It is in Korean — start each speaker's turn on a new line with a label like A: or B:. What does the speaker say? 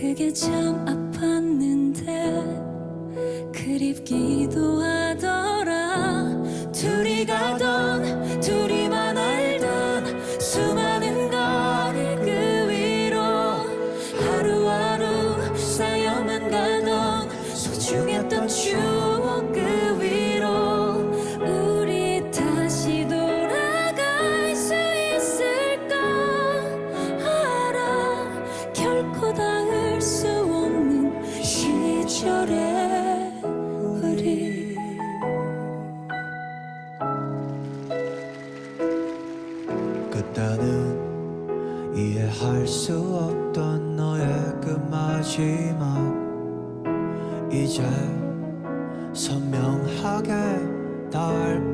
A: 그게 참 아팠는데 그립기도 하더 시절의 우리
B: 그때는 이해할 수 없던 너의 그 마지막 이제 선명하게 닿을